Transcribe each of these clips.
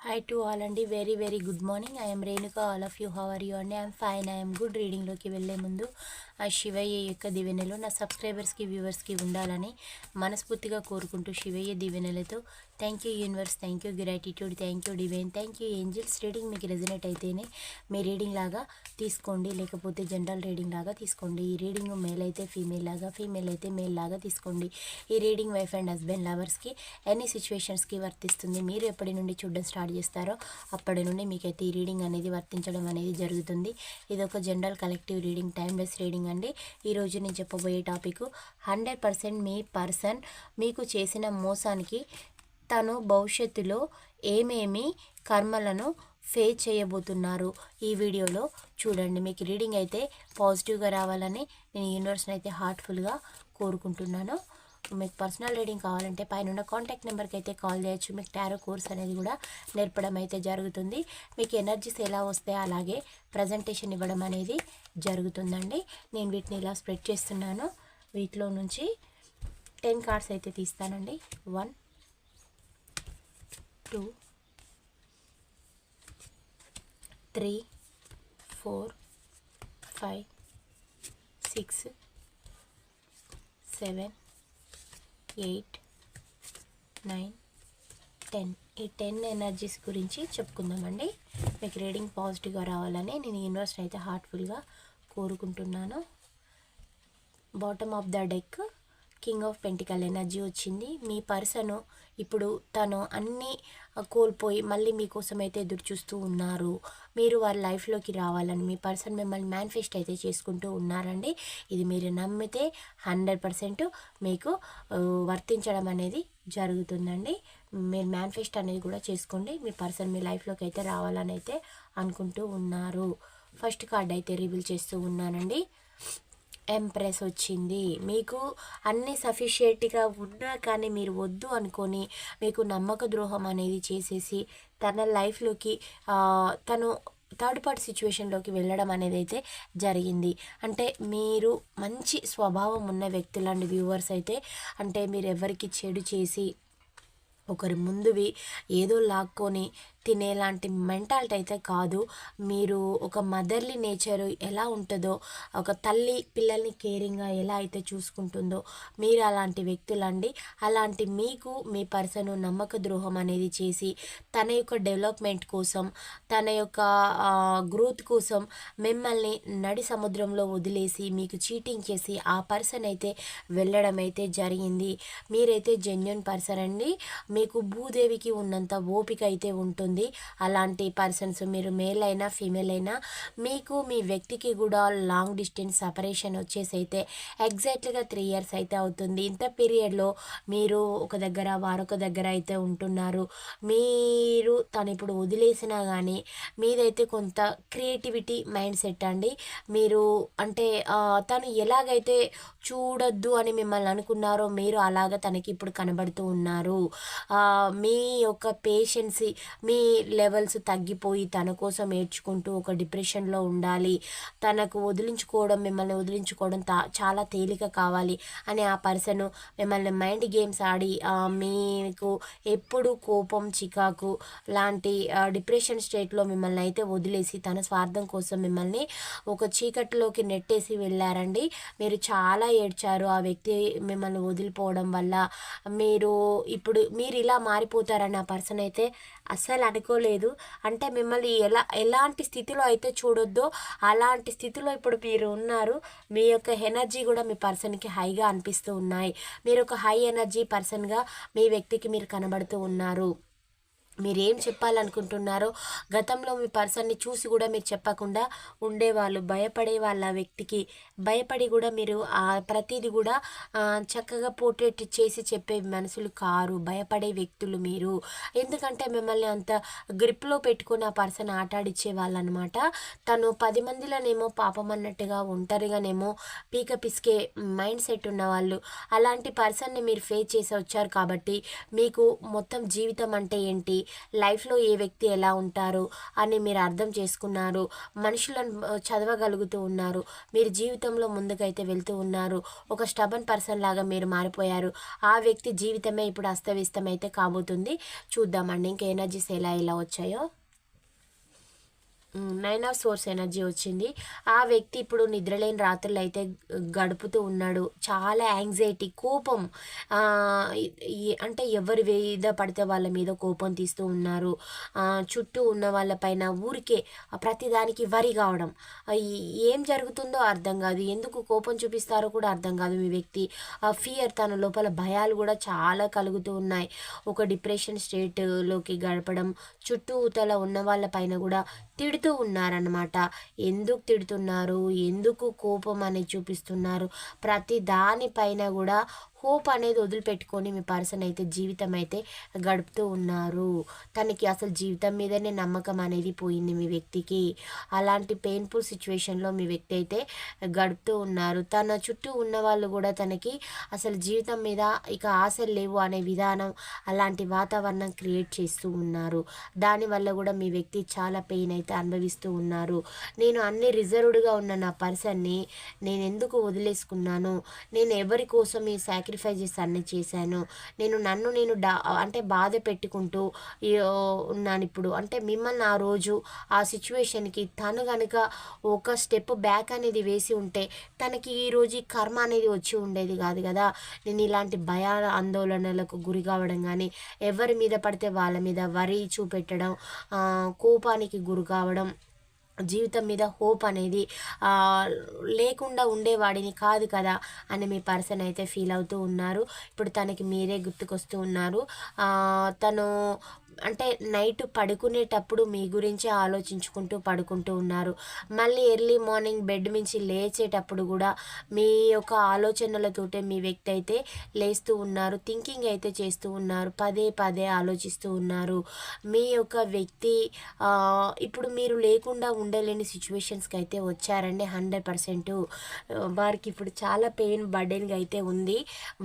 Hi to all అండి. Very very good morning I'm Renuka all of you how are you అండి I'm fine I'm good రీడింగ్లోకి వెళ్ళే ముందు ఆ శివయ్య యొక్క దివెనలు నా సబ్స్క్రైబర్స్కి వ్యూవర్స్కి ఉండాలని మనస్ఫూర్తిగా కోరుకుంటూ Shivayya దివెనలతో thank you universe thank you gratitude thank you divine thank you angels. Reading మీకు రెజినేట్ అయితేనే మీ రీడింగ్ లాగా తీసుకోండి లేకపోతే జనరల్ రీడింగ్ లాగా తీసుకోండి. ఈ రీడింగ్ మేల్ అయితే ఫీమేల్ లాగా ఫీమేల్ అయితే మేల్ లాగా తీసుకోండి. ఈ రీడింగ్ వైఫ్ అండ్ హస్బెండ్ లవర్స్కి ఎనీ సిచ్యువేషన్స్కి వర్తిస్తుంది మీరు ఎప్పటి నుండి చూడడం స్టార్ట్ చేస్తారో అప్పటి నుండి మీకైతే ఈ రీడింగ్ అనేది వర్తించడం అనేది జరుగుతుంది. ఇది ఒక general collective reading timeless reading అండి. ఈరోజు నేను చెప్పబోయే టాపిక్ హండ్రెడ్ పర్సెంట్ మీ పర్సన్ మీకు చేసిన మోసానికి తను భవిష్యత్తులో ఏమేమి కర్మలను ఫేస్ చేయబోతున్నారు ఈ వీడియోలో చూడండి. మీకు రీడింగ్ అయితే పాజిటివ్గా రావాలని నేను యూనివర్స్ని అయితే హార్ట్ఫుల్గా కోరుకుంటున్నాను. మీకు పర్సనల్ రీడింగ్ కావాలంటే పైన ఉన్న కాంటాక్ట్ నెంబర్కి అయితే కాల్ చేయొచ్చు. మీకు టారో కోర్స్ అనేది కూడా నేర్పడం అయితే జరుగుతుంది. మీకు ఎనర్జీస్ ఎలా వస్తే అలాగే ప్రజెంటేషన్ ఇవ్వడం అనేది జరుగుతుందండి. నేను వీటిని ఇలా స్ప్రెడ్ చేస్తున్నాను. వీటిలో నుంచి టెన్ కార్డ్స్ అయితే తీస్తానండి. One two three four five six seven eight nine ten. ఈ టెన్ ఎనర్జీస్ గురించి చెప్పుకుందామండి. మీకు రీడింగ్ పాజిటివ్గా రావాలని నేను యూనివర్స్ అయితే హార్ట్ఫుల్గా కోరుకుంటున్నాను. Bottom of the deck king of pentacle energy వచ్చింది. మీ పర్సను ఇప్పుడు తను అన్నీ కోల్పోయి మళ్ళీ మీకోసం అయితే ఎదురు చూస్తూ ఉన్నారు. మీరు వారి లైఫ్లోకి రావాలని మీ పర్సన్ మిమ్మల్ని మేనిఫెస్ట్ అయితే చేసుకుంటూ ఉన్నారండి. ఇది మీరు నమ్మితే హండ్రెడ్ పర్సెంట్ మీకు వర్తించడం అనేది జరుగుతుందండి. మీరు మేనిఫెస్ట్ అనేది కూడా చేసుకోండి. మీ పర్సన్ మీ లైఫ్లోకి అయితే రావాలని అయితే అనుకుంటూ ఉన్నారు. ఫస్ట్ కార్డ్ అయితే రివీల్ చేస్తూ ఉన్నానండి. ఎంప్రెస్ వచ్చింది. మీకు అన్ని సఫిషియెంట్గా ఉన్నా కానీ మీరు వద్దు అనుకొని మీకు నమ్మక ద్రోహం అనేది చేసేసి తన లైఫ్లోకి తను థర్డ్ పార్టీ సిచ్యువేషన్లోకి వెళ్ళడం అనేది అయితే జరిగింది. అంటే మీరు మంచి స్వభావం ఉన్న వ్యక్తులండి వ్యూవర్స్ అయితే అంటే మీరు ఎవరికి చెడు చేసి ఒకరి ముందువి ఏదో లాక్కొని తినేలాంటి మెంటాలిటీ అయితే కాదు. మీరు ఒక మదర్లీ నేచర్ ఎలా ఉంటుందో ఒక తల్లి పిల్లల్ని కేరింగ్గా ఎలా అయితే చూసుకుంటుందో మీరు అలాంటి వ్యక్తులండి. అలాంటి మీకు మీ పర్సన్ నమ్మక ద్రోహం అనేది చేసి తన యొక్క డెవలప్మెంట్ కోసం తన యొక్క గ్రోత్ కోసం మిమ్మల్ని నడి సముద్రంలో వదిలేసి మీకు చీటింగ్ చేసి ఆ పర్సన్ అయితే వెళ్ళడం అయితే జరిగింది. మీరైతే జెన్యున్ పర్సన్ అండి. మీకు భూదేవికి ఉన్నంత ఓపిక అయితే ఉంటుంది. అలాంటి పర్సన్స్ మీరు మేల్ అయినా ఫీమేల్ అయినా మీకు మీ వ్యక్తికి కూడా లాంగ్ డిస్టెన్స్ సపరేషన్ వచ్చేసి అయితే ఎగ్జాక్ట్గా త్రీ ఇయర్స్ అయితే అవుతుంది. ఇంత పీరియడ్లో మీరు ఒక దగ్గర వారొక దగ్గర అయితే ఉంటున్నారు. మీరు తను ఇప్పుడు వదిలేసినా కానీ మీదైతే కొంత క్రియేటివిటీ మైండ్ సెట్ అండి. మీరు అంటే తను ఎలాగైతే చూడొద్దు అని మిమ్మల్ని అనుకున్నారో మీరు అలాగ తనకి ఇప్పుడు కనబడుతూ ఉన్నారు. మీ యొక్క పేషెన్సీ మీ లెవెల్స్ తగ్గిపోయి తన కోసం ఏడ్చుకుంటూ ఒక డిప్రెషన్లో ఉండాలి. తనకు వదిలించుకోవడం మిమ్మల్ని వదిలించుకోవడం తా చాలా తేలిక కావాలి అని ఆ పర్సన్ మిమ్మల్ని మైండ్ గేమ్స్ ఆడి మీకు ఎప్పుడు కోపం చికాకు లాంటి డిప్రెషన్ స్టేట్లో మిమ్మల్ని అయితే వదిలేసి తన స్వార్థం కోసం మిమ్మల్ని ఒక చీకటిలోకి నెట్టేసి వెళ్ళారండి. మీరు చాలా ఏడ్చారు. ఆ వ్యక్తి మిమ్మల్ని వదిలిపోవడం వల్ల మీరు ఇప్పుడు మీరు ఇలా మారిపోతారని ఆ పర్సన్ అయితే అస్సలు అనుకోలేదు. అంటే మిమ్మల్ని ఎలా ఎలాంటి స్థితిలో అయితే చూడొద్దో అలాంటి స్థితిలో ఇప్పుడు మీరు ఉన్నారు. మీ యొక్క ఎనర్జీ కూడా మీ పర్సన్కి హైగా అనిపిస్తూ ఉన్నాయి. మీరు ఒక హై ఎనర్జీ పర్సన్గా మీ వ్యక్తికి మీరు కనబడుతూ ఉన్నారు. మీరు ఏం చెప్పాలనుకుంటున్నారో గతంలో మీ పర్సన్ని చూసి కూడా మీరు చెప్పకుండా ఉండేవాళ్ళు భయపడే వాళ్ళ వ్యక్తికి భయపడి కూడా మీరు ఆ ప్రతిదీ కూడా చక్కగా పోర్ట్రేట్ చేసి చెప్పే మనుషులు కారు భయపడే వ్యక్తులు మీరు. ఎందుకంటే మిమ్మల్ని అంత గ్రిప్లో పెట్టుకుని ఆ పర్సన్ ఆటాడిచ్చే వాళ్ళనమాట. తను పది మందిలోనేమో పాపం అన్నట్టుగా ఒంటరిగానేమో పీక పిసికే మైండ్ సెట్ ఉన్నవాళ్ళు. అలాంటి పర్సన్ని మీరు ఫేస్ చేసి వచ్చారు కాబట్టి మీకు మొత్తం జీవితం అంటే ఏంటి? లైఫ్లో ఏ వ్యక్తి ఎలా ఉంటారు అని మీరు అర్థం చేసుకున్నారు. మనుషులను చదవగలుగుతూ ఉన్నారు. మీరు జీవితంలో ముందుకైతే వెళ్తూ ఉన్నారు. ఒక స్టబన్ పర్సన్ లాగా మీరు మారిపోయారు. ఆ వ్యక్తి జీవితమే ఇప్పుడు అస్తవ్యస్తమైతే కాబోతుంది. చూద్దామండి ఇంకా ఎనర్జీస్ ఎలా ఎలా వచ్చాయో. నైన్ ఆఫ్ సోర్స్ ఎనర్జీ వచ్చింది. ఆ వ్యక్తి ఇప్పుడు నిద్రలేని రాత్రులు అయితే గడుపుతూ ఉన్నాడు. చాలా యాంగ్జైటీ కోపం. అంటే ఎవరి మీద పడితే వాళ్ళ మీద కోపం తీస్తూ ఉన్నారు. చుట్టూ ఉన్న వాళ్ళపైన ఊరికే ప్రతిదానికి వరి కావడం. ఏం జరుగుతుందో అర్థం కాదు. ఎందుకు కోపం చూపిస్తారో కూడా అర్థం కాదు మీ వ్యక్తి. ఆ ఫియర్ తన లోపల భయాలు కూడా చాలా కలుగుతూ ఉన్నాయి. ఒక డిప్రెషన్ స్టేట్లోకి గడపడం చుట్టూతల ఉన్న వాళ్ళ పైన కూడా తిడుతూ ఉన్నారనమాట ఎందుకు తిడుతున్నారు? ఎందుకు కోపం అనేది చూపిస్తున్నారు? ప్రతి దానిపైన కూడా హోప్ అనేది వదిలిపెట్టుకొని మీ పర్సన్ అయితే జీవితం అయితే గడుపుతూ ఉన్నారు. తనకి అసలు జీవితం మీదనే నమ్మకం అనేది పోయింది మీ వ్యక్తికి. అలాంటి పెయిన్ఫుల్ సిచ్యువేషన్లో మీ వ్యక్తి అయితే గడుపుతూ ఉన్నారు. తన చుట్టూ ఉన్న వాళ్ళు కూడా తనకి అసలు జీవితం మీద ఇక ఆశలు లేవు అనే విధానం అలాంటి వాతావరణం క్రియేట్ చేస్తూ ఉన్నారు. దానివల్ల కూడా మీ వ్యక్తి చాలా పెయిన్ అయితే అనుభవిస్తూ ఉన్నారు. నేను అన్ని రిజర్వ్డ్గా ఉన్న నా పర్సన్ని నేను ఎందుకు వదిలేసుకున్నాను? నేను ఎవరి కోసం ఈ సాక్రిఫైజెస్ అన్ని చేశాను. నేను నన్ను నేను డా అంటే బాధ పెట్టుకుంటూ ఉన్నాను ఇప్పుడు. అంటే మిమ్మల్ని ఆ రోజు ఆ సిచ్యువేషన్కి తను కనుక ఒక స్టెప్ బ్యాక్ అనేది వేసి ఉంటే తనకి ఈ రోజు ఈ కర్మ అనేది వచ్చి ఉండేది కాదు కదా. నేను ఇలాంటి భయ ఆందోళనలకు గురి కావడం కానీ ఎవరి మీద పడితే వాళ్ళ మీద వరి చూపెట్టడం కోపానికి గురి కావడం జీవితం మీద హోప్ అనేది లేకుండా ఉండేవాడిని కాదు కదా అని మీ పర్సన్ అయితే ఫీల్ అవుతూ ఉన్నారు. ఇప్పుడు తనకి మీరే గుర్తుకొస్తూ ఉన్నారు. తను అంటే నైట్ పడుకునేటప్పుడు మీ గురించి ఆలోచించుకుంటూ పడుకుంటూ ఉన్నారు. మళ్ళీ ఎర్లీ మార్నింగ్ బెడ్ నుంచి లేచేటప్పుడు కూడా మీ యొక్క ఆలోచనలతోటే మీ వ్యక్తి అయితే లేస్తూ ఉన్నారు థింకింగ్ అయితే చేస్తూ ఉన్నారు పదే పదే ఆలోచిస్తూ ఉన్నారు. మీ యొక్క వ్యక్తి ఇప్పుడు మీరు లేకుండా ఉండలేని సిచ్యువేషన్స్కి అయితే వచ్చారండి హండ్రెడ్ పర్సెంట్. వారికి ఇప్పుడు చాలా పెయిన్ బర్డెన్గా అయితే ఉంది.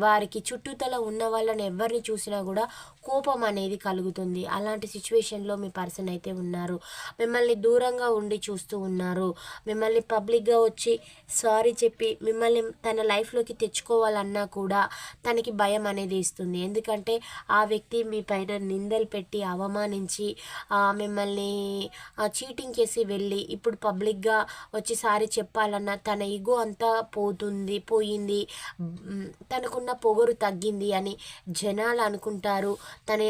వారికి చుట్టూతల ఉన్న వాళ్ళని ఎవరిని చూసినా కూడా కోపం అనేది కలుగుతుంది. అలాంటి సిచ్యువేషన్లో మీ పర్సన్ అయితే ఉన్నారు. మిమ్మల్ని దూరంగా ఉండి చూస్తూ ఉన్నారు. మిమ్మల్ని పబ్లిక్గా వచ్చి సారీ చెప్పి మిమ్మల్ని తన లైఫ్లోకి తెచ్చుకోవాలన్నా కూడా తనకి భయం అనేది ఇస్తుంది. ఎందుకంటే ఆ వ్యక్తి మీ పైన నిందలు పెట్టి అవమానించి మిమ్మల్ని చీటింగ్ చేసి వెళ్ళి ఇప్పుడు పబ్లిక్గా వచ్చి సారీ చెప్పాలన్నా తన ఈగో అంతా పోతుంది పోయింది తనకున్న పొగరు తగ్గింది అని జనాలు అనుకుంటారు. తన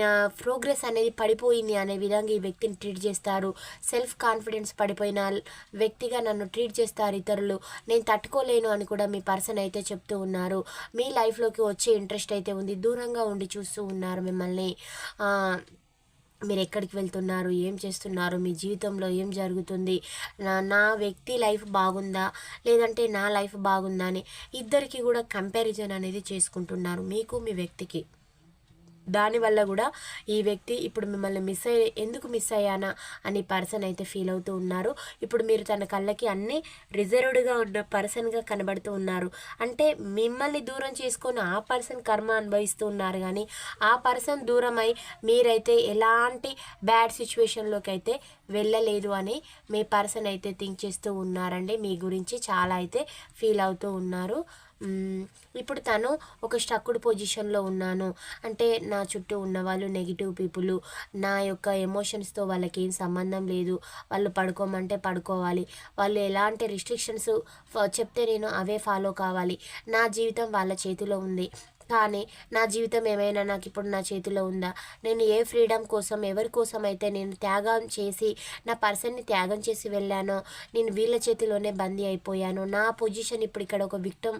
ప్రోగ్రెస్ అనేది అనేది పడిపోయింది అనే విధంగా ఈ వ్యక్తిని ట్రీట్ చేస్తారు. సెల్ఫ్ కాన్ఫిడెన్స్ పడిపోయిన వ్యక్తిగా నన్ను ట్రీట్ చేస్తారు ఇతరులు. నేను తట్టుకోలేను అని కూడా మీ పర్సన్ అయితే చెప్తూ ఉన్నారు. మీ లైఫ్లోకి వచ్చే ఇంట్రెస్ట్ అయితే ఉంది. దూరంగా ఉండి చూస్తూ ఉన్నారు మిమ్మల్ని. మీరు ఎక్కడికి వెళ్తున్నారు? ఏం చేస్తున్నారు? మీ జీవితంలో ఏం జరుగుతుంది? నా నా వ్యక్తి లైఫ్ బాగుందా? లేదంటే నా లైఫ్ బాగుందా అని ఇద్దరికి కూడా కంపారిజన్ అనేది చేసుకుంటున్నారు. మీకు మీ వ్యక్తికి. దానివల్ల కూడా ఈ వ్యక్తి ఇప్పుడు మిమ్మల్ని మిస్ అయ్యి ఎందుకు మిస్ అయ్యానా అని పర్సన్ అయితే ఫీల్ అవుతూ ఉన్నారు. ఇప్పుడు మీరు తన కళ్ళకి అన్ని రిజర్వ్డ్గా ఉన్న పర్సన్గా కనబడుతూ ఉన్నారు. అంటే మిమ్మల్ని దూరం చేసుకొని ఆ పర్సన్ కర్మ అనుభవిస్తూ ఉన్నారు కానీ ఆ పర్సన్ దూరమై మీరైతే ఎలాంటి బ్యాడ్ సిచ్యువేషన్లోకి అయితే వెళ్ళలేదు అని మీ పర్సన్ అయితే థింక్ చేస్తూ ఉన్నారండి. మీ గురించి చాలా అయితే ఫీల్ అవుతూ ఉన్నారు. ఇప్పుడు తను ఒక స్టక్కుడ్ పొజిషన్లో ఉన్నాను. అంటే నా చుట్టూ ఉన్న వాళ్ళు నెగిటివ్ పీపుల్. నా యొక్క ఎమోషన్స్తో వాళ్ళకి ఏం సంబంధం లేదు. వాళ్ళు పడుకోమంటే పడుకోవాలి. వాళ్ళు ఎలాంటి రిస్ట్రిక్షన్స్ చెప్తే నేను అవే ఫాలో కావాలి. నా జీవితం వాళ్ళ చేతిలో ఉంది. కానీ నా జీవితం ఏమైనా నాకు ఇప్పుడు నా చేతిలో ఉందా? నేను ఏ ఫ్రీడమ్ కోసం ఎవరి కోసం అయితే నేను త్యాగం చేసి నా పర్సన్ని త్యాగం చేసి వెళ్ళానో నేను వీళ్ళ చేతిలోనే బందీ అయిపోయాను. నా పొజిషన్ ఇప్పుడు ఇక్కడ ఒక విక్టమ్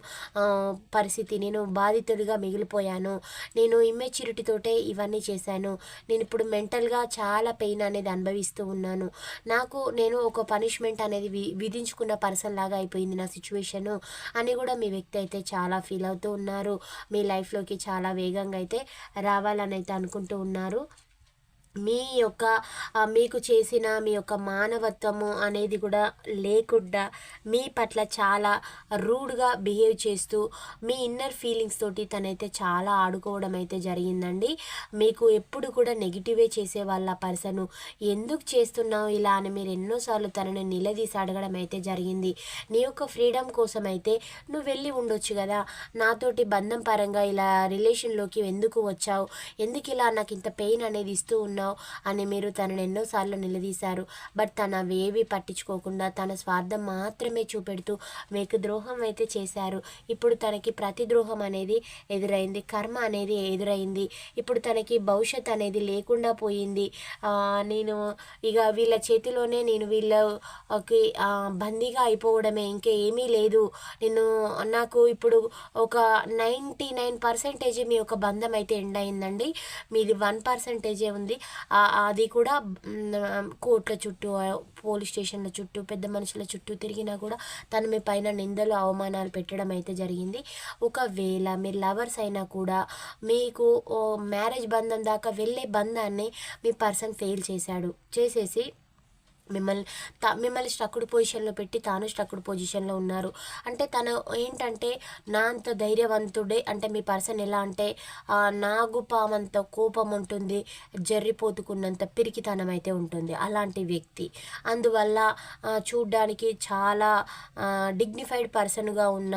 పరిస్థితి. నేను బాధితుడిగా మిగిలిపోయాను. నేను ఇమ్మెచ్యూరిటీతోటే ఇవన్నీ చేశాను. నేను ఇప్పుడు మెంటల్గా చాలా పెయిన్ అనేది అనుభవిస్తూ ఉన్నాను. నాకు నేను ఒక పనిష్మెంట్ అనేది వి విధించుకున్న పర్సన్ లాగా అయిపోయింది నా సిచ్యువేషను అని కూడా మీ వ్యక్తి అయితే చాలా ఫీల్ అవుతూ ఉన్నారు. మీ లైఫ్లోకి చాలా వేగంగా అయితే రావాలని అయితే అనుకుంటూ ఉన్నారు. మీ యొక్క మీకు చేసిన మీ యొక్క మానవత్వము అనేది కూడా లేకుండా మీ పట్ల చాలా రూడ్గా బిహేవ్ చేస్తూ మీ ఇన్నర్ ఫీలింగ్స్ తోటి తనైతే చాలా ఆడుకోవడం అయితే జరిగిందండి. మీకు ఎప్పుడు కూడా నెగిటివే చేసే వాళ్ళ పర్సన్ ఎందుకు చేస్తున్నావు ఇలా అని మీరు ఎన్నోసార్లు తనని నిలదీసి అడగడం అయితే జరిగింది. నీ యొక్క ఫ్రీడమ్ కోసం అయితే నువ్వు వెళ్ళి ఉండొచ్చు కదా. నాతోటి బంధం పరంగా ఇలా రిలేషన్లోకి ఎందుకు వచ్చావు? ఎందుకు ఇలా నాకు ఇంత పెయిన్ అనేది ఇస్తూ ఉన్నావు? చేస్తున్నావు అని మీరు తనను ఎన్నోసార్లు నిలదీశారు. బట్ తన అవేవి పట్టించుకోకుండా తన స్వార్థం మాత్రమే చూపెడుతూ మీకు ద్రోహం అయితే చేశారు. ఇప్పుడు తనకి ప్రతి ద్రోహం అనేది ఎదురైంది. కర్మ అనేది ఎదురైంది. ఇప్పుడు తనకి భవిష్యత్ అనేది లేకుండా పోయింది. నేను ఇక వీళ్ళ చేతిలోనే నేను వీళ్ళకి బందీగా అయిపోవడమే. ఇంకా ఏమీ లేదు. నేను నాకు ఇప్పుడు ఒక నైంటీ నైన్ పర్సెంటేజ్ మీ యొక్క బంధం అయితే ఎండ్ అయిందండి. మీది వన్ పర్సెంటేజే ఉంది. అది కూడా కోర్టుల చుట్టూ పోలీస్ స్టేషన్ల చుట్టూ పెద్ద మనుషుల చుట్టూ తిరిగినా కూడా తను మీ పైన నిందలు అవమానాలు పెట్టడం అయితే జరిగింది. ఒకవేళ మీరు లవర్స్ అయినా కూడా మీకు మ్యారేజ్ బంధం దాకా వెళ్ళే బంధాన్ని మీ పర్సన్ ఫెయిల్ చేశాడు. చేసేసి మిమ్మల్ని తా మిమ్మల్ని స్ట్రక్డ్ పొజిషన్లో పెట్టి తాను స్ట్రక్డ్ పొజిషన్లో ఉన్నారు. అంటే తను ఏంటంటే నా అంత ధైర్యవంతుడే. అంటే మీ పర్సన్ ఎలా అంటే నాగుపామంత కోపం ఉంటుంది జర్రిపోతుకున్నంత పిరికితనం అయితే ఉంటుంది అలాంటి వ్యక్తి. అందువల్ల చూడ్డానికి చాలా డిగ్నిఫైడ్ పర్సన్గా ఉన్న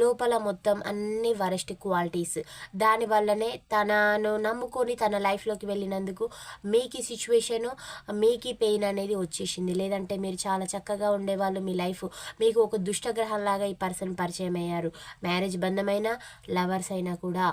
లోపల మొత్తం అన్ని వరెస్ట్ క్వాలిటీస్. దానివల్లనే తనను నమ్ముకొని తన లైఫ్లోకి వెళ్ళినందుకు మీకు సిచ్యువేషను మీకు పెయిన్ అనేది వచ్చి వచ్చేసింది లేదంటే మీరు చాలా చక్కగా ఉండేవాళ్ళు మీ లైఫ్. మీకు ఒక దుష్టగ్రహంలాగా ఈ పర్సన్ పరిచయం అయ్యారు మ్యారేజ్ బంధమైన లవర్స్ అయినా కూడా.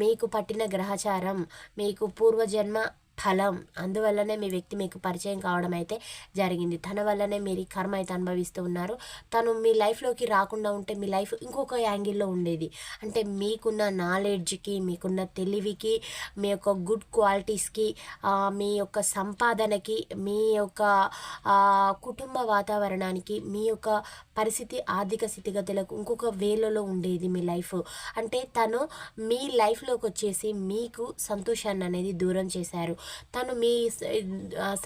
మీకు పట్టిన గ్రహచారం మీకు పూర్వజన్మ ఫలం అందువల్లనే మీ వ్యక్తి మీకు పరిచయం కావడం అయితే జరిగింది. తన వల్లనే మీరు కర్మ అయితే అనుభవిస్తూ ఉన్నారు. తను మీ లైఫ్లోకి రాకుండా ఉంటే మీ లైఫ్ ఇంకొక యాంగిల్లో ఉండేది. అంటే మీకున్న నాలెడ్జ్కి మీకున్న తెలివికి మీ యొక్క గుడ్ క్వాలిటీస్కి మీ యొక్క సంపాదనకి మీ యొక్క కుటుంబ వాతావరణానికి మీ యొక్క పరిస్థితి ఆర్థిక స్థితిగతులకు ఇంకొక వేలలో ఉండేది మీ లైఫ్. అంటే తను మీ లైఫ్లోకి వచ్చేసి మీకు సంతోషాన్ని అనేది దూరం చేశారు. తను మీ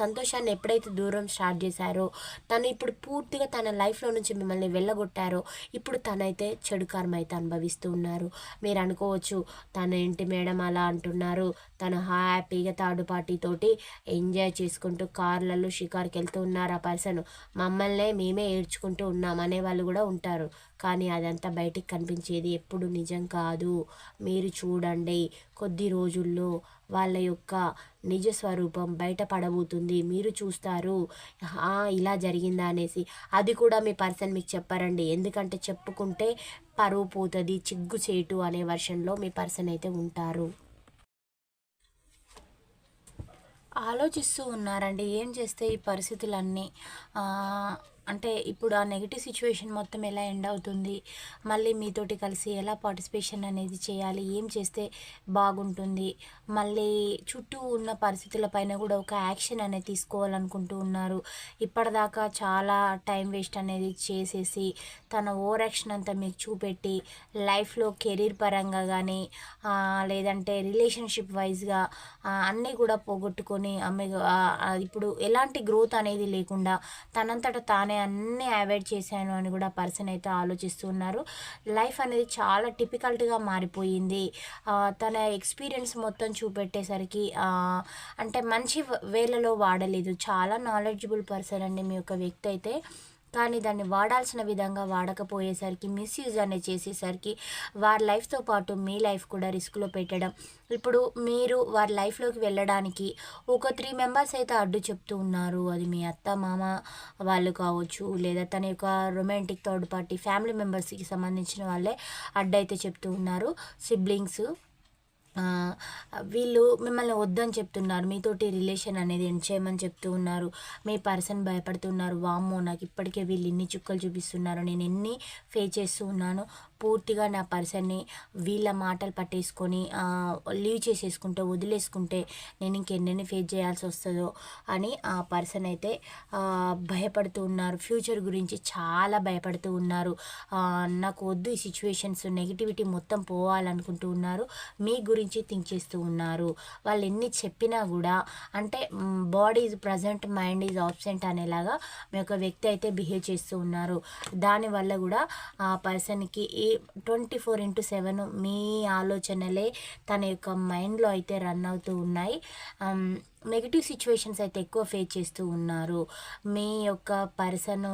సంతోషాన్ని ఎప్పుడైతే దూరం స్టార్ట్ చేశారో తను ఇప్పుడు పూర్తిగా తన లైఫ్లో నుంచి మిమ్మల్ని వెళ్ళగొట్టారో ఇప్పుడు తనైతే చెడు కర్మ అయితే అనుభవిస్తూ ఉన్నారు. మీరు అనుకోవచ్చు తన ఇంటి మేడం అలా అంటున్నారు. తను హ్యాపీగా థర్డ్ పార్టీతోటి ఎంజాయ్ చేసుకుంటూ కార్లలో షికార్కి వెళ్తూ ఉన్నారు ఆ పర్సన్. మమ్మల్నే మేమే ఏడ్చుకుంటూ ఉన్నాం. అనే వాళ్ళు కూడా ఉంటారు. కానీ అదంతా బయటికి కనిపించేది ఎప్పుడు నిజం కాదు. మీరు చూడండి కొద్ది రోజుల్లో వాళ్ళ యొక్క నిజ స్వరూపం బయటపడబోతుంది. మీరు చూస్తారు ఇలా జరిగిందా అనేసి. అది కూడా మీ పర్సన్ మీకు చెప్పారండి. ఎందుకంటే చెప్పుకుంటే పరువు పోతుంది చిగ్గు చేటు అనే వర్షన్లో మీ పర్సన్ అయితే ఉంటారు. ఆలోచిస్తూ ఉన్నారండి ఏం చేస్తే ఈ పరిస్థితులన్నీ? అంటే ఇప్పుడు ఆ నెగిటివ్ సిచ్యువేషన్ మొత్తం ఎలా ఎండ్ అవుతుంది? మళ్ళీ మీతోటి కలిసి ఎలా పార్టిసిపేషన్ అనేది చేయాలి? ఏం చేస్తే బాగుంటుంది? మళ్ళీ చుట్టూ ఉన్న పరిస్థితుల పైన కూడా ఒక యాక్షన్ అనేది తీసుకోవాలనుకుంటూ ఉన్నారు. ఇప్పటిదాకా చాలా టైం వేస్ట్ అనేది చేసేసి తన ఓవర్ యాక్షన్ అంతా మీకు చూపెట్టి లైఫ్లో కెరీర్ పరంగా కానీ లేదంటే రిలేషన్షిప్ వైజ్గా అన్నీ కూడా పోగొట్టుకొని ఆమె ఇప్పుడు ఎలాంటి గ్రోత్ అనేది లేకుండా తనంతట తానే అన్నీ అవాయిడ్ చేశాను అని కూడా పర్సన్ అయితే ఆలోచిస్తున్నారు లైఫ్ అనేది చాలా టిపికల్ట్గా మారిపోయింది. తన ఎక్స్పీరియన్స్ మొత్తం చూపెట్టేసరికి అంటే మంచి వేలలో వాడలేదు. చాలా నాలెడ్జబుల్ పర్సన్ అండి మీ యొక్క వ్యక్తి అయితే. కానీ దాన్ని వాడాల్సిన విధంగా వాడకపోయేసరికి మిస్యూజ్ అనేది చేసేసరికి వారి లైఫ్తో పాటు మీ లైఫ్ కూడా రిస్క్లో పెట్టడం. ఇప్పుడు మీరు వారి లైఫ్లోకి వెళ్ళడానికి ఒక త్రీ మెంబర్స్ అయితే అడ్డు చెప్తూ ఉన్నారు. అది మీ అత్త మామ వాళ్ళు కావచ్చు లేదా తన యొక్క రొమాంటిక్ థర్డ్ పార్టీ ఫ్యామిలీ మెంబర్స్కి సంబంధించిన వాళ్ళే అడ్డు అయితే చెప్తూ ఉన్నారు. సిబ్లింగ్స్ వీళ్ళు మిమ్మల్ని వద్దని చెప్తున్నారు. మీతోటి రిలేషన్ అనేది ఎండ్ చేయమని చెప్తూ ఉన్నారు. మీ పర్సన్ భయపడుతున్నారు. వామ్మో నాకు ఇప్పటికే వీళ్ళు ఇన్ని చుక్కలు చూపిస్తున్నారు. నేను ఎన్ని ఫే చేస్తూ ఉన్నాను. పూర్తిగా నా పర్సన్ని వీళ్ళ మాటలు పట్టేసుకొని లీవ్ చేసేసుకుంటే వదిలేసుకుంటే నేను ఇంకెన్నెన్ని ఫేస్ చేయాల్సి వస్తుందో అని ఆ పర్సన్ అయితే భయపడుతూ ఉన్నారు. ఫ్యూచర్ గురించి చాలా భయపడుతూ ఉన్నారు. నాకు వద్దు ఈ సిచ్యువేషన్స్ నెగిటివిటీ మొత్తం పోవాలనుకుంటూ ఉన్నారు. మీ గురించి థింక్ చేస్తూ ఉన్నారు. వాళ్ళు ఎన్ని చెప్పినా కూడా అంటే body is present mind is absent అనేలాగా మీ యొక్క వ్యక్తి అయితే బిహేవ్ చేస్తూ ఉన్నారు. దానివల్ల కూడా ఆ పర్సన్కి a twenty four into seven మీ ఆలోచనలే తన యొక్క మైండ్లో అయితే రన్ అవుతూ ఉన్నాయి. నెగిటివ్ సిచ్యువేషన్స్ అయితే ఎక్కువ ఫేస్ చేస్తూ ఉన్నారు. మీ యొక్క పర్సన్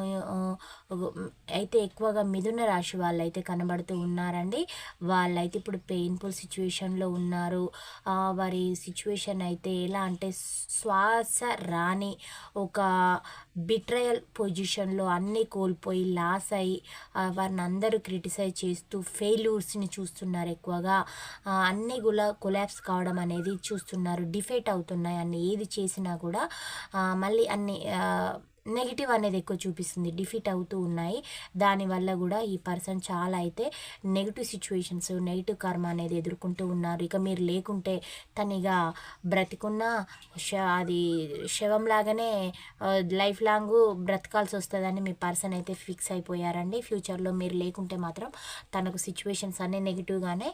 అయితే ఎక్కువగా మిథున రాశి వాళ్ళు అయితే కనబడుతూ ఉన్నారండి. వాళ్ళైతే ఇప్పుడు పెయిన్ఫుల్ సిచ్యువేషన్లో ఉన్నారు. వారి సిచ్యువేషన్ అయితే ఎలా అంటే శ్వాస రాని ఒక బిట్రయల్ పొజిషన్లో అన్నీ కోల్పోయి లాస్ అయ్యి వారిని అందరూ క్రిటిసైజ్ చేస్తూ ఫెయిల్యూర్స్ని చూస్తున్నారు ఎక్కువగా. అన్నీ కూడా కొలాప్స్ కావడం అనేది చూస్తున్నారు డిఫెక్ట్ అవుతున్నాయి అన్ని ఏది చేసినా కూడా మళ్ళీ అన్ని నెగిటివ్ అనేది ఎక్కువ చూపిస్తుంది డిఫీట్ అవుతూ ఉన్నాయి. దానివల్ల కూడా ఈ పర్సన్ చాలా అయితే నెగిటివ్ సిచ్యువేషన్స్ నెగిటివ్ కర్మ అనేది ఎదుర్కొంటూ ఉన్నారు. ఇక మీరు లేకుంటే తనిగా బ్రతికున్న అది శవం లాగానే లైఫ్ లాంగ్ బ్రతకాల్సి వస్తుందని మీ పర్సన్ అయితే ఫిక్స్ అయిపోయారండి. ఫ్యూచర్లో మీరు లేకుంటే మాత్రం తనకు సిచ్యువేషన్స్ అన్నీ నెగిటివ్గానే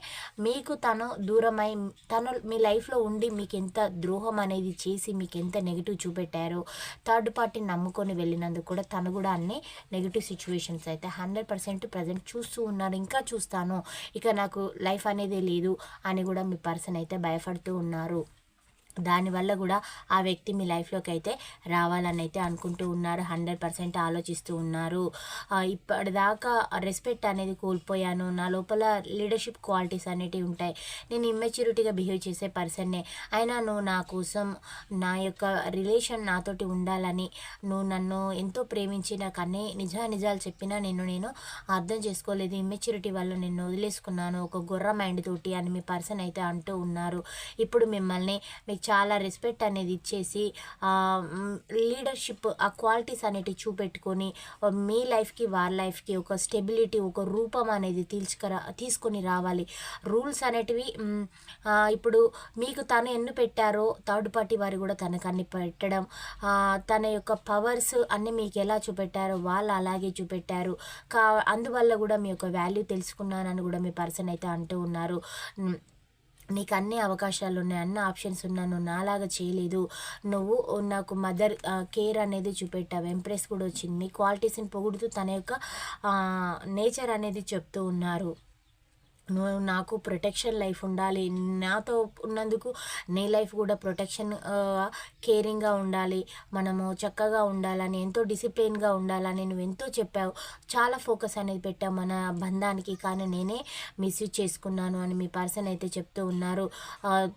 మీకు తను దూరమై తను మీ లైఫ్లో ఉండి మీకు ఎంత ద్రోహం అనేది చేసి మీకు ఎంత నెగిటివ్ చూపెట్టారో థర్డ్ పార్టీ నమ్ముకో తీసుకొని వెళ్ళినందుకు కూడా తను కూడా అన్ని నెగిటివ్ సిచ్యువేషన్స్ అయితే హండ్రెడ్ పర్సెంట్ ప్రజెంట్ చూస్తూ ఉన్నారు. ఇంకా చూస్తాను. ఇక నాకు లైఫ్ అనేది లేదు అని కూడా మీ పర్సన్ అయితే భయపడుతూ ఉన్నారు. దానివల్ల కూడా ఆ వ్యక్తి మీ లైఫ్లోకి అయితే రావాలని అయితే అనుకుంటూ ఉన్నారు. హండ్రెడ్ పర్సెంట్ ఆలోచిస్తూ ఉన్నారు. ఇప్పటిదాకా రెస్పెక్ట్ అనేది కోల్పోయాను. నా లోపల లీడర్షిప్ క్వాలిటీస్ అనేటివి ఉంటాయి. నేను ఇమ్మెచ్యూరిటీగా బిహేవ్ చేసే పర్సన్నే. అయినా నువ్వు నా కోసం నా యొక్క రిలేషన్ నాతోటి ఉండాలని నువ్వు నన్ను ఎంతో ప్రేమించి నాకు అన్ని నిజా నిజాలు చెప్పినా నేను నేను అర్థం చేసుకోలేదు. ఇమ్మెచ్యూరిటీ వల్ల నేను వదిలేసుకున్నాను. ఒక గుర్ర మైండ్ తోటి అని మీ పర్సన్ అయితే అంటూ ఉన్నారు. ఇప్పుడు మిమ్మల్ని మీకు చాలా రెస్పెక్ట్ అనేది ఇచ్చేసి లీడర్షిప్ ఆ క్వాలిటీస్ అనేటివి చూపెట్టుకొని మీ లైఫ్కి వారి లైఫ్కి ఒక స్టెబిలిటీ ఒక రూపం అనేది తీసుకురా తీసుకొని రావాలి. రూల్స్ అనేటివి ఇప్పుడు మీకు తను ఎన్ను పెట్టారో థర్డ్ పార్టీ వారు కూడా తనకు అన్ని పెట్టడం తన యొక్క పవర్స్ అన్నీ మీకు ఎలా చూపెట్టారో వాళ్ళు అలాగే చూపెట్టారు. కా అందువల్ల కూడా మీ యొక్క వాల్యూ తెలుసుకున్నానని కూడా మీ పర్సన్ అయితే అంటూ ఉన్నారు. నీకు అన్ని అవకాశాలు ఉన్నాయి అన్ని ఆప్షన్స్ ఉన్నా నువ్వు నాలాగా చేయలేదు. నువ్వు నాకు మదర్ కేర్ అనేది చూపెట్టావు. ఎంప్రెస్ కూడా వచ్చింది. మీ క్వాలిటీస్ని పొగుడుతూ తన యొక్క నేచర్ అనేది చెప్తూ ఉన్నారు. నాకు ప్రొటెక్షన్ లైఫ్ ఉండాలి. నాతో ఉన్నందుకు నీ లైఫ్ కూడా ప్రొటెక్షన్ కేరింగ్గా ఉండాలి. మనము చక్కగా ఉండాలని ఎంతో డిసిప్లిన్గా ఉండాలని నువ్వు ఎంతో చెప్పావు. చాలా ఫోకస్ అనేది పెట్టావు మన బంధానికి. కానీ నేనే మిస్యూజ్ చేసుకున్నాను అని మీ పర్సన్ అయితే చెప్తూ ఉన్నారు.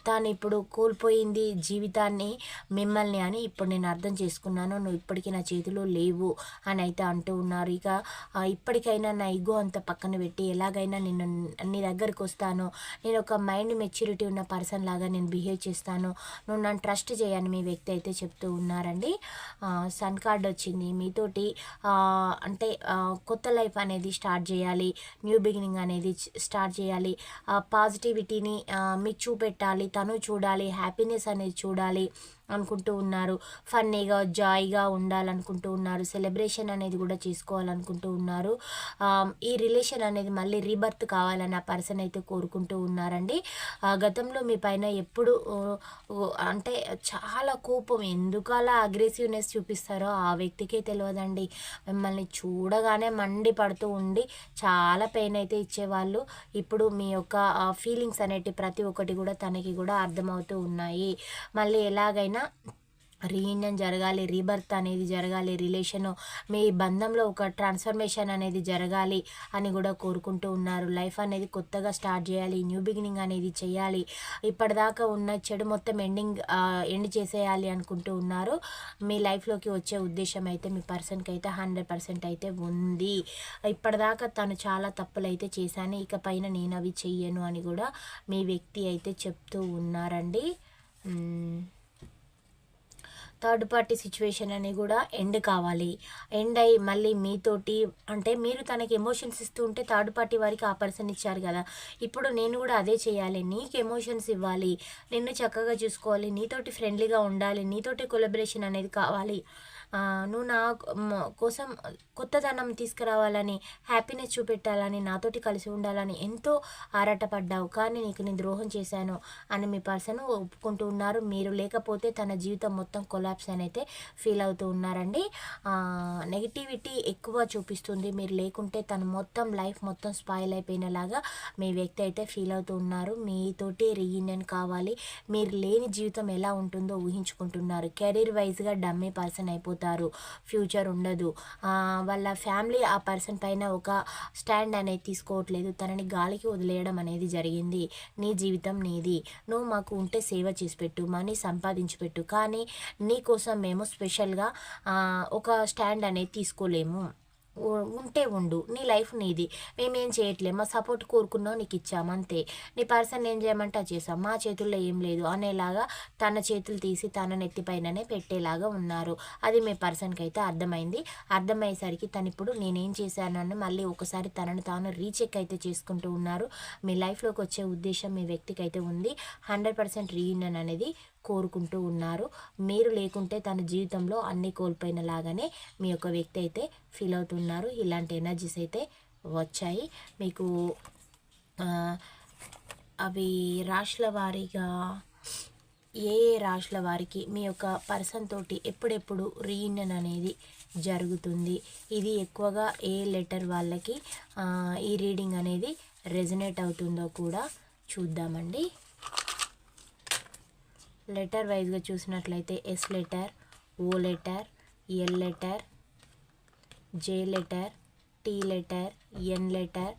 తాను ఇప్పుడు కోల్పోయింది జీవితాన్ని మిమ్మల్ని అని ఇప్పుడు నేను అర్థం చేసుకున్నాను. నువ్వు ఇప్పటికీ నా చేతిలో లేవు అని అయితే అంటూ ఉన్నారు. ఇక ఇప్పటికైనా నా ఇగో అంత పక్కన పెట్టి ఎలాగైనా నిన్ను నీ దగ్గరికి వస్తాను. నేను ఒక మైండ్ మెచ్యూరిటీ ఉన్న పర్సన్ లాగా నేను బిహేవ్ చేస్తాను. నువ్వు నన్ను ట్రస్ట్ చేయని మీ వ్యక్తి అయితే చెప్తూ ఉన్నారండి. సన్ కార్డ్ వచ్చింది. మీతోటి అంటే కొత్త లైఫ్ అనేది స్టార్ట్ చేయాలి. న్యూ బిగినింగ్ అనేది స్టార్ట్ చేయాలి. పాజిటివిటీని మీకు చూపెట్టాలి. తను చూడాలి. హ్యాపీనెస్ అనేది చూడాలి. అనుకుంటూ ఉన్నారు. ఫన్నీగా జాయిగా ఉండాలనుకుంటూ ఉన్నారు. సెలబ్రేషన్ అనేది కూడా చేసుకోవాలనుకుంటూ ఉన్నారు. ఈ రిలేషన్ అనేది మళ్ళీ రీబర్త్ కావాలని ఆ పర్సన్ అయితే కోరుకుంటూ ఉన్నారండి. గతంలో మీ పైన ఎప్పుడు అంటే చాలా కోపం ఎందుకు అలా అగ్రెసివ్నెస్ చూపిస్తారో ఆ వ్యక్తికే తెలియదండి మిమ్మల్ని చూడగానే మండి పడుతూ ఉండి చాలా పెయిన్ అయితే ఇచ్చేవాళ్ళు. ఇప్పుడు మీ యొక్క ఫీలింగ్స్ అనేటి ప్రతి ఒక్కటి కూడా తనకి కూడా అర్థమవుతూ ఉన్నాయి. మళ్ళీ ఎలాగైనా అయినా రీయూనియన్ జరగాలి రీబర్త్ అనేది జరగాలి రిలేషను మీ బంధంలో ఒక ట్రాన్స్ఫర్మేషన్ అనేది జరగాలి అని కూడా కోరుకుంటూ ఉన్నారు. లైఫ్ అనేది కొత్తగా స్టార్ట్ చేయాలి న్యూ బిగినింగ్ అనేది చేయాలి. ఇప్పటిదాకా ఉన్న చెడు మొత్తం ఎండింగ్ ఎండ్ చేసేయాలి అనుకుంటూ ఉన్నారు. మీ లైఫ్లోకి వచ్చే ఉద్దేశం అయితే మీ పర్సన్కి అయితే హండ్రెడ్ పర్సెంట్ అయితే ఉంది. ఇప్పటిదాకా తను చాలా తప్పులు అయితే చేశాను ఇక పైన నేను అవి చెయ్యను అని కూడా మీ వ్యక్తి అయితే చెప్తూ ఉన్నారండి. థర్డ్ పార్టీ సిచ్యువేషన్ అని కూడా ఎండ్ కావాలి. ఎండ్ అయ్యి మళ్ళీ మీతోటి అంటే మీరు తనకి ఎమోషన్స్ ఇస్తూ ఉంటే థర్డ్ పార్టీ వారికి ఆ పర్సన్ ఇచ్చారు కదా. ఇప్పుడు నేను కూడా అదే చేయాలి. నీకు ఎమోషన్స్ ఇవ్వాలి. నిన్ను చక్కగా చూసుకోవాలి. నీతోటి ఫ్రెండ్లీగా ఉండాలి. నీతోటి కొలబరేషన్ అనేది కావాలి. నువ్వు నా కోసం కొత్తదనం తీసుకురావాలని హ్యాపీనెస్ చూపెట్టాలని నాతోటి కలిసి ఉండాలని ఎంతో ఆరాటపడ్డావు. కానీ నీకు నేను ద్రోహం చేశాను అని మీ పర్సన్ ఒప్పుకుంటూ ఉన్నారు. మీరు లేకపోతే తన జీవితం మొత్తం కొలాప్స్ అని అయితే ఫీల్ అవుతూ ఉన్నారండి. నెగిటివిటీ ఎక్కువ చూపిస్తుంది. మీరు లేకుంటే తన మొత్తం లైఫ్ మొత్తం స్పాయిల్ అయిపోయినలాగా మీ వ్యక్తి అయితే ఫీల్ అవుతూ ఉన్నారు. మీతోటి రీయూనియన్ కావాలి. మీరు లేని జీవితం ఎలా ఉంటుందో ఊహించుకుంటున్నారు. కెరీర్ వైజ్గా డమ్మీ పర్సన్ అయిపోతారు. ఫ్యూచర్ ఉండదు. వాళ్ళ ఫ్యామిలీ ఆ పర్సన్ పైన ఒక స్టాండ్ అనేది తీసుకోవట్లేదు. తనని గాలికి వదిలేయడం అనేది జరిగింది. నీ జీవితం నీది. నువ్వు మాకు ఉంటే సేవ చేసి పెట్టు మనీ సంపాదించి పెట్టు. కానీ నీ కోసం మేము స్పెషల్గా ఒక స్టాండ్ అనేది తీసుకోలేము. ఉంటే ఉండు. నీ లైఫ్ నీది. మేమేం చేయట్లేదు మా సపోర్ట్ కోరుకున్నావు నీకు ఇచ్చాము అంతే. నీ పర్సన్ ఏం చేయమంటే అది చేసాం మా చేతుల్లో ఏం లేదు అనేలాగా తన చేతులు తీసి తన నెత్తిపైననే పెట్టేలాగా ఉన్నారు. అది మీ పర్సన్కి అయితే అర్థమైంది. అర్థమయ్యేసరికి తను ఇప్పుడు నేనేం చేశానని మళ్ళీ ఒకసారి తనను తాను రీచెక్ అయితే చేసుకుంటూ ఉన్నారు. మీ లైఫ్లోకి వచ్చే ఉద్దేశం మీ వ్యక్తికి అయితే ఉంది. హండ్రెడ్ పర్సెంట్ రీయూనియన్ అనేది కోరుకుంటూ ఉన్నారు. మీరు లేకుంటే తన జీవితంలో అన్నీ కోల్పోయిన లాగానే మీ యొక్క వ్యక్తి అయితే ఫీల్ అవుతున్నారు. ఇలాంటి ఎనర్జీస్ అయితే వచ్చాయి. మీకు అవి రాశుల వారీగా ఏ ఏ రాశుల వారికి మీ యొక్క పర్సన్ తోటి ఎప్పుడెప్పుడు రీయూనియన్ అనేది జరుగుతుంది? ఇది ఎక్కువగా ఏ లెటర్ వాళ్ళకి ఈ రీడింగ్ అనేది రెజనేట్ అవుతుందో కూడా చూద్దామండి. లెటర్ వైజ్గా చూసినట్లయితే S letter O letter L letter J letter T letter N letter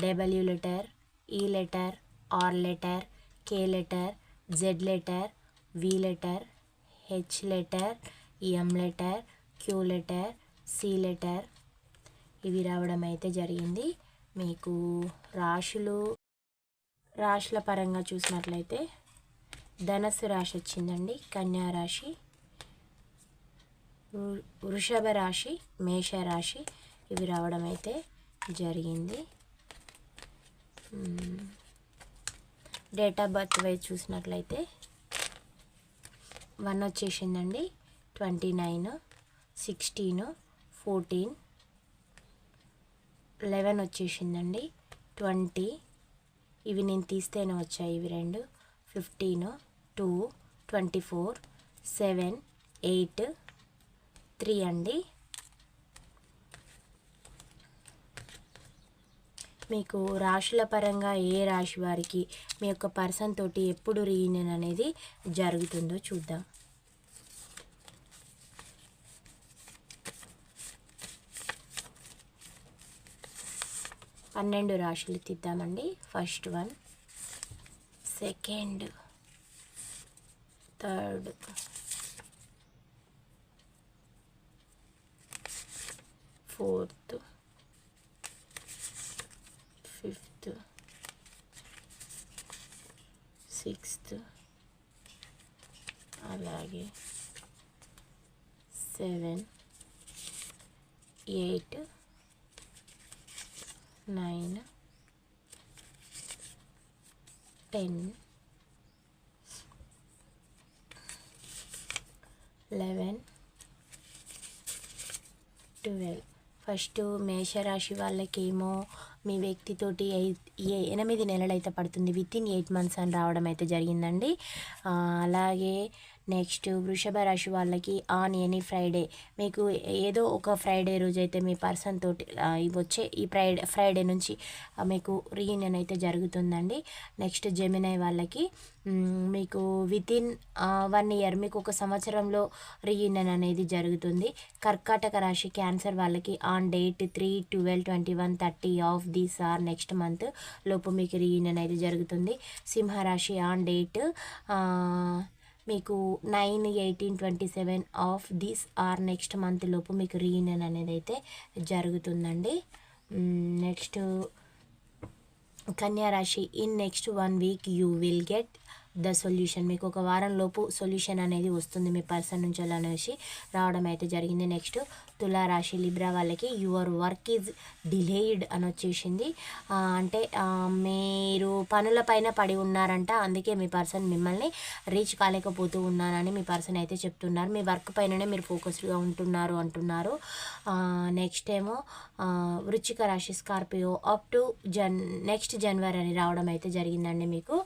W letter E letter R letter K letter Z letter V letter H letter M letter Q letter C letter ఇవి రావడం అయితే జరిగింది. మీకు రాశులు రాశుల పరంగా చూసినట్లయితే ధనస్సు రాశి వచ్చిందండి. కన్యా రాశి వృషభ రాశి మేష రాశి ఇవి రావడం అయితే జరిగింది డేట్ ఆఫ్ బర్త్ వైజ్ చూసినట్లయితే వన్ వచ్చేసిందండి. Twenty nine sixteen fourteen eleven వచ్చేసిందండి. ట్వంటీ ఇవి నేను తీస్తేనే వచ్చాయి ఇవి రెండు. Fifteen two twenty four seven eight three అండి. మీకు రాశుల పరంగా ఏ రాశి వారికి మీ యొక్క పర్సన్ తోటి ఎప్పుడు రీయూనియన్ అనేది జరుగుతుందో చూద్దాం. పన్నెండు రాశులు తీద్దామండి. First one second third fourth fifth sixth అలాగే seven eight nine ten eleven twelve first మేషరాశి వాళ్ళకేమో మీ వ్యక్తితోటి ఎనిమిది నెలలు అయితే పడుతుంది. విత్ ఇన్ ఎయిట్ మంత్స్ అని రావడం అయితే జరిగిందండి అలాగే నెక్స్ట్ వృషభ రాశి వాళ్ళకి ఆన్ ఎనీ ఫ్రైడే. మీకు ఏదో ఒక ఫ్రైడే రోజు అయితే మీ పర్సన్ తోటి వచ్చే ఈ ఫ్రైడే ఫ్రైడే నుంచి మీకు రీయూనియన్ అయితే జరుగుతుందండి. నెక్స్ట్ జెమినై వాళ్ళకి మీకు వితిన్ వన్ ఇయర్ మీకు ఒక సంవత్సరంలో రీయూనియన్ అనేది జరుగుతుంది. కర్కాటక రాశి క్యాన్సర్ వాళ్ళకి on date three twelve twenty one thirty of this or next month లోపు మీకు రీయూనియన్ అయితే జరుగుతుంది. సింహరాశి ఆన్ డేట్ మీకు nine eighteen twenty seven of this or next month లోపు మీకు రీయూనియన్ అనేది అయితే జరుగుతుందండి. నెక్స్ట్ కన్యా రాశి in next one week you will get the solution. మీకు ఒక వారం లోపు సొల్యూషన్ అనేది వస్తుంది మీ పర్సన్ నుంచి అనేసి రావడం అయితే జరిగింది. నెక్స్ట్ తులారాశి లిబ్రా వాళ్ళకి యువర్ వర్క్ ఈజ్ డిలేయిడ్ అని వచ్చేసింది. అంటే మీరు పనులపైన పడి ఉన్నారంట అందుకే మీ పర్సన్ మిమ్మల్ని రీచ్ కాలేకపోతూ ఉన్నానని మీ పర్సన్ అయితే చెప్తున్నారు. మీ వర్క్ పైననే మీరు ఫోకస్డ్గా ఉంటున్నారు అంటున్నారు. నెక్స్ట్ ఏమో వృచ్చిక రాశి Scorpio up to Jan next జనవరి అని రావడం అయితే జరిగిందండి మీకు.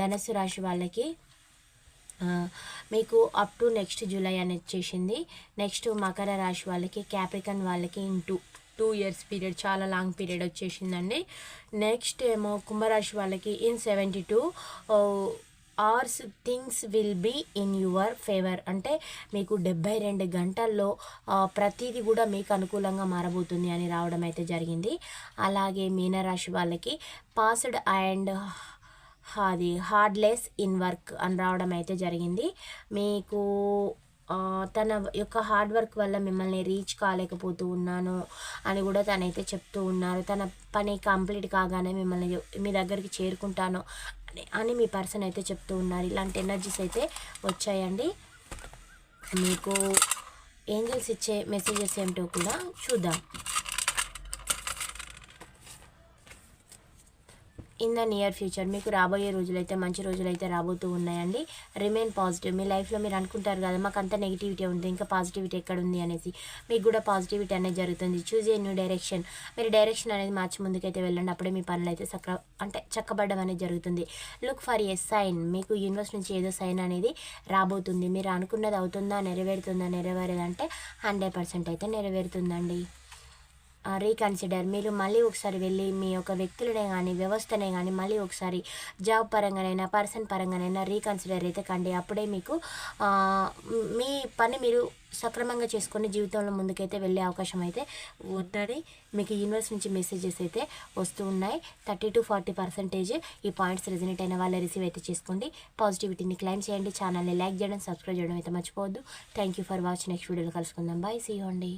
ధనస్సు రాశి వాళ్ళకి మీకు అప్ టు నెక్స్ట్ జూలై అని వచ్చేసింది. నెక్స్ట్ మకర రాశి వాళ్ళకి క్యాప్రికన్ వాళ్ళకి ఇంటూ టూ ఇయర్స్ పీరియడ్ చాలా లాంగ్ పీరియడ్ వచ్చేసిందండి. నెక్స్ట్ ఏమో కుంభరాశి వాళ్ళకి in seventy two hours things will be in your favour అంటే మీకు డెబ్బై రెండు గంటల్లో ప్రతిదీ కూడా మీకు అనుకూలంగా మారబోతుంది అని రావడం అయితే జరిగింది. అలాగే మీనరాశి వాళ్ళకి పాస్డ్ అండ్ అది హార్డ్లెస్ ఇన్ వర్క్ అని రావడం అయితే జరిగింది. మీకు తన యొక్క హార్డ్ వర్క్ వల్ల మిమ్మల్ని రీచ్ కాలేకపోతూ ఉన్నాను అని కూడా తనైతే చెప్తూ ఉన్నారు. తన పని కంప్లీట్ కాగానే మిమ్మల్ని మీ దగ్గరికి చేరుకుంటాను అని అని మీ పర్సన్ అయితే చెప్తూ ఉన్నారు. ఇలాంటి ఎనర్జీస్ అయితే వచ్చాయండి. మీకు ఏంజల్స్ ఇచ్చే మెసేజెస్ ఏమిటో కూడా చూద్దాం. ఇన్ ద నియర్ ఫ్యూచర్ మీకు రాబోయే రోజులైతే మంచి రోజులైతే రాబోతూ ఉన్నాయండి. రిమైన్ పాజిటివ్ మీ లైఫ్లో మీరు అనుకుంటారు కదా మాకు అంత నెగిటివిటీ ఉంది ఇంకా పాజిటివిటీ ఎక్కడ ఉంది అనేసి. మీకు కూడా పాజిటివిటీ అనేది జరుగుతుంది. చూజ్ ఏ న్యూ డైరెక్షన్ మీరు డైరెక్షన్ అనేది మార్చి ముందుకైతే వెళ్ళండి. అప్పుడే మీ పనులు అయితే సక్ర అంటే చక్కబడడం అనేది జరుగుతుంది. లుక్ ఫర్ ఏ సైన్ మీకు యూనివర్స్ నుంచి ఏదో సైన్ అనేది రాబోతుంది. మీరు అనుకున్నది అవుతుందా నెరవేరుతుందా నెరవేరేదంటే హండ్రెడ్ పర్సెంట్ అయితే నెరవేరుతుందండి. రీకన్సిడర్ మీరు మళ్ళీ ఒకసారి వెళ్ళి మీ యొక్క వ్యక్తులనే కానీ వ్యవస్థనే కానీ మళ్ళీ ఒకసారి జాబ్ పరంగానైనా పర్సన్ పరంగానైనా రీకన్సిడర్ అయితే కండి. అప్పుడే మీకు మీ పని మీరు సక్రమంగా చేసుకొని జీవితంలో ముందుకైతే వెళ్ళే అవకాశం అయితే ఉందని మీకు యూనివర్స్ నుంచి మెసేజెస్ అయితే వస్తూ ఉన్నాయి. థర్టీ టు ఫార్టీ పర్సెంటేజ్ ఈ పాయింట్స్ రెజినేట్ అయిన వాళ్ళు రిసీవ్ అయితే చేసుకోండి. పాజిటివిటీని క్లైమ్ చేయండి. ఛానల్ని లైక్ చేయడం సబ్స్క్రైబ్ చేయడం అయితే మర్చిపోవద్దు. Thank you for watch next వీడియోలో కలుసుకుందాం. బాయ్ సీ అండి.